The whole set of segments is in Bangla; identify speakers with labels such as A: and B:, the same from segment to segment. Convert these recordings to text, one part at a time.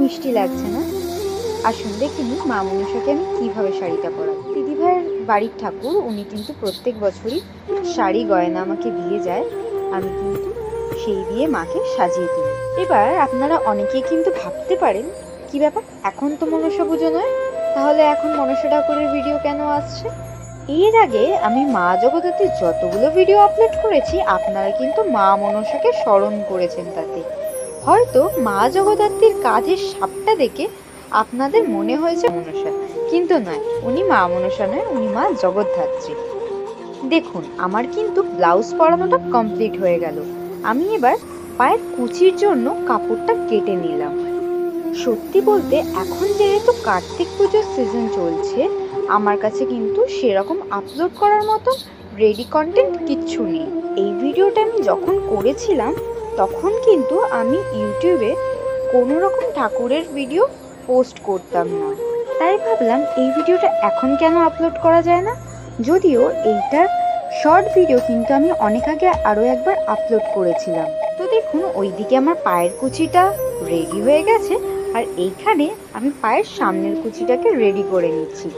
A: মিষ্টি লাগছে না? আসুন দেখিনি মা মনসাকে আমি কীভাবে শাড়িটা পরাই দিদিভাইয়ের বাড়ির ঠাকুর, উনি কিন্তু প্রত্যেক বছরই শাড়ি গয়না আমাকে দিয়ে যায়, আমি কিন্তু সেই দিয়ে মাকে সাজিয়ে দিই এবার আপনারা অনেকেই কিন্তু ভাবতে পারেন, কি ব্যাপার, এখন তো মনসা পুজো নয়, তাহলে এখন মনসা ঠাকুরের ভিডিও কেন আসছে? এর আগে আমি মা জগদ্ধাত্রীর যতগুলো ভিডিও আপলোড করেছি, আপনারা কিন্তু মা মনসাকে স্মরণ করেছেন তাতে। হয়তো মা জগদ্ধাত্রীর কাজের সাপটা দেখে আপনাদের মনে হয়েছে মনসা কিন্তু নয়, উনি মা মনসা নয়, উনি মা জগদ্ধাত্রী। দেখুন, আমার কিন্তু ব্লাউজ পরানোটা কমপ্লিট হয়ে গেল। আমি এবার পায়ের কুচির জন্য কাপড়টা কেটে নিলাম। সত্যি বলতে, এখন যেহেতু কার্তিক পুজোর সিজন চলছে, আমার কাছে কিন্তু সেরকম আপলোড করার মতো রেডি কন্টেন্ট কিচ্ছু নেই। এই ভিডিওটা আমি যখন করেছিলাম তখন কিন্তু আমি ইউটিউবে কোনো রকম ঠাকুরের ভিডিও পোস্ট করতাম না। তাই ভাবলাম, এই ভিডিওটা এখন কেন আপলোড করা যায় না? যদিও এইটার শর্ট ভিডিও কিন্তু আমি অনেক আগে আরও একবার আপলোড করেছিলাম। তো দেখুন, ওইদিকে আমার পায়ের কুচিটা রেডি হয়ে গেছে আর এইখানে আমি পায়ের সামনের কুচিটাকে রেডি করে নিচ্ছি।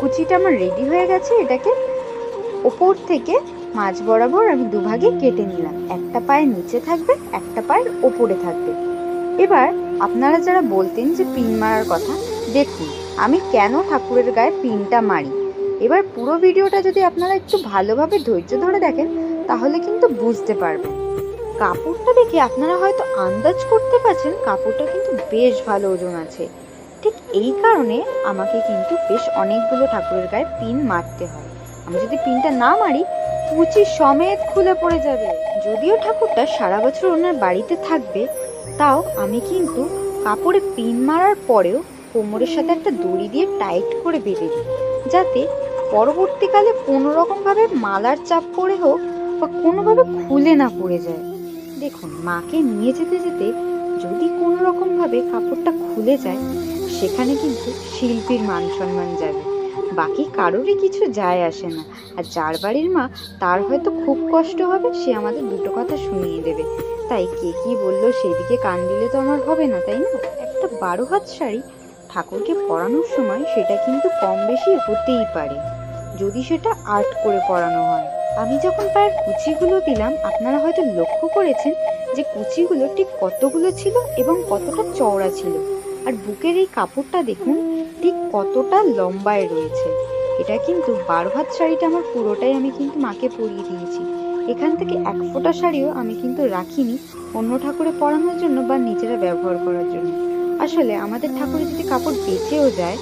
A: কুচিটা আমার রেডি হয়ে গেছে, এটাকে ওপর থেকে মাঝ বরাবর আমি দুভাগে কেটে নিলাম। একটা পায়ের নিচে থাকবে, একটা পায়ের ওপরে থাকবে। এবার আপনারা যারা বলতেন যে পিন মারার কথা, দেখুন, আমি কেন ঠাকুরের গায়ে পিনটা মারি? এবার পুরো ভিডিওটা যদি আপনারা একটু ভালোভাবে ধৈর্য ধরে দেখেন, তাহলে কিন্তু বুঝতে পারবেন। কাপড়টা দেখে আপনারা হয়তো আন্দাজ করতে পারছেন, কাপড়টা কিন্তু বেশ ভালো ওজন আছে। ঠিক এই কারণে আমাকে কিন্তু বেশ অনেকগুলো ঠাকুরের গায়ে পিন মারতে হয়। আমি যদি পিনটা না মারি কুচি সমেত খুলে পড়ে যাবে। যদিও ঠাকুরটা সারা বছর ওনার বাড়িতে থাকবে, তাও আমি কিন্তু কাপড়ে পিন মারার পরেও কোমরের সাথে একটা দড়ি দিয়ে টাইট করে বেঁধে দিই, যাতে পরবর্তীকালে কোনো রকমভাবে মালার চাপ পড়ে হোক বা কোনোভাবে খুলে না পড়ে যায়। দেখুন, মাকে নিয়ে যেতে যেতে যদি কোনো রকমভাবে কাপড়টা খুলে যায়, সেখানে কিন্তু শিল্পীর মান সম্মান যাবে। বাকি কারোরই কিছু যায় আসে না। আর যার বাড়ির মা, তার হয়তো খুব কষ্ট হবে, সে আমাদের দুটো কথা শুনিয়ে দেবে। তাই কে কি বলল সেদিকে কান দিলে তো আমার হবে না, তাই না? একটা বারো হাত শাড়ি ঠাকুরকে পরানোর সময় সেটা কিন্তু কম বেশি হতেই পারে। যদি সেটা আর্ট করে পরানো হয়। আমি যখন পায়ের কুচিগুলো দিলাম, আপনারা হয়তো লক্ষ্য করেছেন যে কুচিগুলো ঠিক কতগুলো ছিল এবং কতটা চওড়া ছিল। আর বুকের এই কাপড়টা দেখুন ঠিক কতটা লম্বায় রয়েছে। এটা কিন্তু বারো হাত শাড়িটা আমার পুরোটাই আমি কিন্তু মাকে পরিয়ে দিয়েছি। এখান থেকে এক ফোঁটা শাড়িও আমি কিন্তু রাখিনি অন্য ঠাকুরে পরানোর জন্য বা নিজেরা ব্যবহার করার জন্য। আসলে আমাদের ঠাকুরে যদি কাপড় বেঁচেও যায়,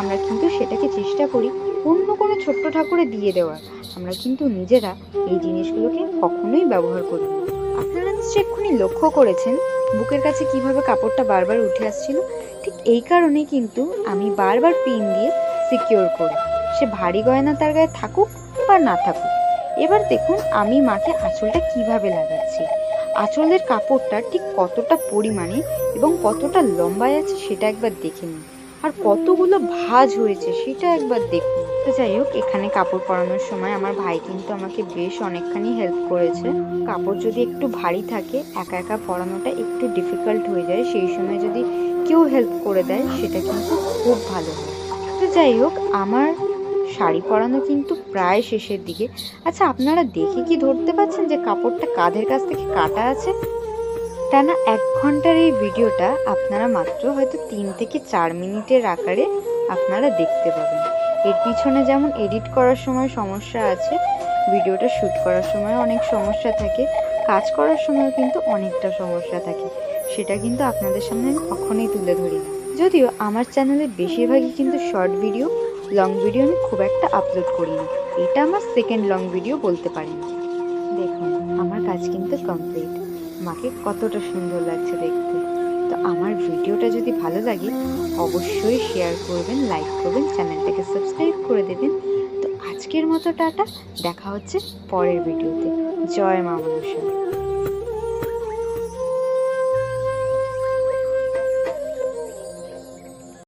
A: আমরা কিন্তু সেটাকে চেষ্টা করি অন্য কোনো ছোট্ট ঠাকুরে দিয়ে দেওয়ার। আমরা কিন্তু নিজেরা এই জিনিসগুলোকে কখনোই ব্যবহার করি আপনারা নিশ্চয়ই এক্ষুনি লক্ষ্য করেছেন বুকের কাছে কীভাবে কাপড়টা বারবার উঠে আসছিল, ঠিক এই কারণেই কিন্তু আমি বারবার পিন দিয়ে সিকিওর করি। সে ভারী গয়না তার গায়ে থাকুক বা না থাকুক। এবার দেখুন আমি মাকে আঁচলটা কীভাবে লাগাচ্ছি। আঁচলের কাপড়টা ঠিক কতটা পরিমাণে এবং কতটা লম্বায় আছে সেটা একবার দেখে নিন। আর কতগুলো ভাঁজ হয়েছে সেটা একবার দেখুন। তো যাই হোক, এখানে কাপড় পরানোর সময় আমার ভাই কিন্তু আমাকে বেশ অনেকখানি হেল্প করেছে। কাপড় যদি একটু ভারী থাকে, একা একা পরানোটা একটু ডিফিকাল্ট হয়ে যায়। সেই সময় যদি কেউ হেল্প করে দেয়, সেটা কিন্তু খুব ভালো হয়। তো যাই হোক, আমার শাড়ি পরানো কিন্তু প্রায় শেষের দিকে। আচ্ছা আপনারা দেখে কি ধরতে পারছেন যে কাপড়টা কাঁধের কাছ থেকে কাটা আছে? টানা এক ঘণ্টার এই ভিডিওটা আপনারা মাত্র হয়তো তিন থেকে চার মিনিটের আকারে আপনারা দেখতে পাবেন। এর পিছনে যেমন এডিট করার সময় সমস্যা আছে, ভিডিওটা শ্যুট করার সময় অনেক সমস্যা থাকে, কাজ করার সময় কিন্তু অনেকটা সমস্যা থাকে, সেটা কিন্তু আপনাদের সামনে আমি কখনোই তুলে ধরি যদিও আমার চ্যানেলে বেশিরভাগই কিন্তু শর্ট ভিডিও লং ভিডিও আমি খুব একটা আপলোড করি না এটা আমার সেকেন্ড লং ভিডিও বলতে পারি না দেখুন, আমার কাজ কিন্তু কমপ্লিট মাকে কতটা সুন্দর লাগছে দেখতে। আমার ভিডিওটা যদি ভালো লাগে, অবশ্যই শেয়ার করবেন লাইক করবেন চ্যানেলটাকে সাবস্ক্রাইব করে দেবেন। তো আজকের মতো টাটা, দেখা হচ্ছে পরের ভিডিওতে। জয় মা মনসা।